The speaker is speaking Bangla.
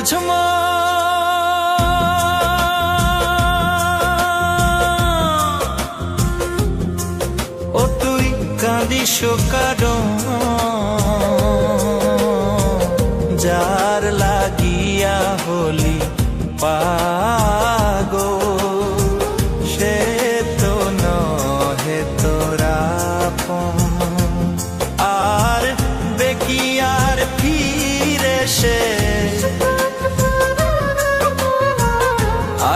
অবুঝমা ও তুই কাঁদিস কারণ যার লাগিয়া হলি পাগো